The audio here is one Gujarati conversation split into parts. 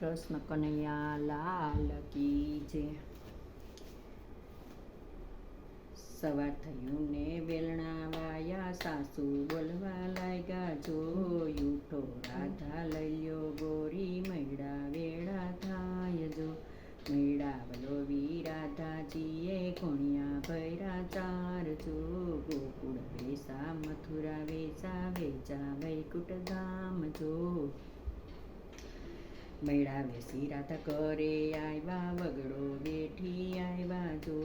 કૃષ્ણ કનૈયા લાલ કી જે સવાર થયું ને વેલણા વાયા સાસુ બોલવા લાગ્યા જોયું તો રાધા લઈ ગોરી મૈડા વેડા થાય જો. મૈડા વલોવી રાધાજીએ કોણિયા ભૈરા ચાર જો. ગોકુળ વેસા મથુરા વેસા વેચા વૈકુટ ધામ જો. મૈડા વેસી રાધા કરે આવ્યા વગડો બેઠી આવ્યા જો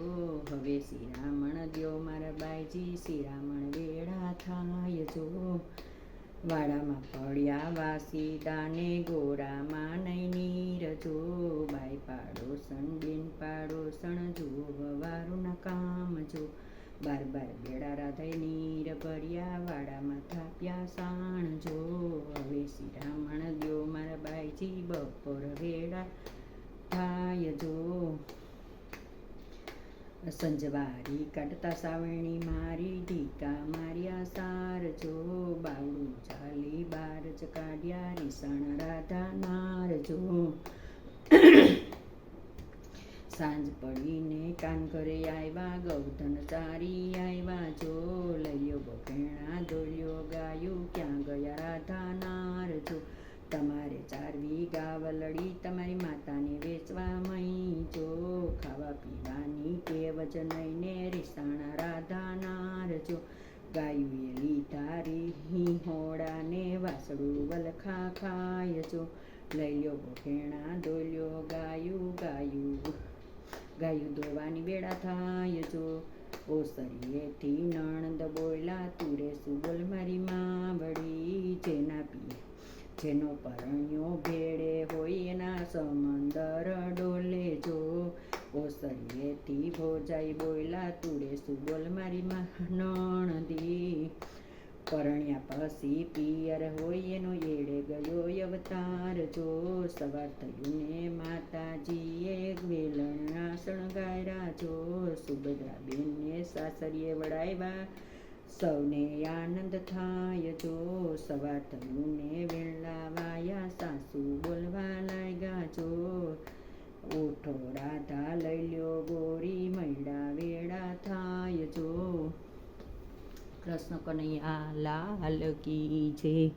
હવે શિરામણ દ્યો મારા બાઈજી, શિરામણ વેળા થાય જો. વાડામાં પડ્યા વાસી દાને ગોરામાં નહીં નીર જો. બાઈ પાડોસણ, બેન પાડોસણ, જો ના કામ જો. બાર બાર બેડા રાધાય નીર ભર્યા, વાડામાં થાપ્યા સાણ જો. હવે શિરામણ દ્યો મારા બાઈજી બપોર વેળા થાય જો. સંજવારી કાઢતા સાવણી મારી, ઢીકા માર્યા સાર જો. બાવડું ચાલી બાર જ કાઢ્યા, રીસણ રાધા નાર જો. સાંજ પડીને કાન ઘરે આવ્યા, ગૌધન ચારી આવ્યા જો. લઈયો બફેણા દોર્યો ગાયું, ક્યાં ગયા રાધા નાર જો. તમારે ચાર વીઘા વલડી તમારી માતાને વેચવા મહી જો. ખાવા પીવાની ટેવ જ નહીં ને રીસાણા રાધા નાર જો. ગાયું એ લીધા રીહી હોડાને વાસળું વલખા ખાય જો. લઈ લ્યો બફેણા દોલ્યો, ગાયું ગાયું. ગાયું દોવાની બેડા થાય જો. ઓસરીએથી નણંદ બોયલા, તુરે સુબોલ મારી માં વળી. જેનો પરણ્યો ભેળે હોય એના સમંદર ડોલે જો. ઓસરીએથી ભોજાઈ બોયલા તુડે સુબોલ મારી નણ દી પરણ્યા પછી પિયર હોય એનો એડે ગયો અવતાર જો. સવાર થયું ને માતાજીએ વેલણના શણગાર્યા જો. સુભદ્રા બેનને સાસરીએ વડાવ્યા સૌને આનંદ થાય જો. સવાર થયું ને સાસુ બોલવા લાગ્યા જો. ઓઠો રાધા લઈ લ્યો ગોરી, મૈડા વેડા થાય જો. કૃષ્ણ કનૈયા લાલ કી જય.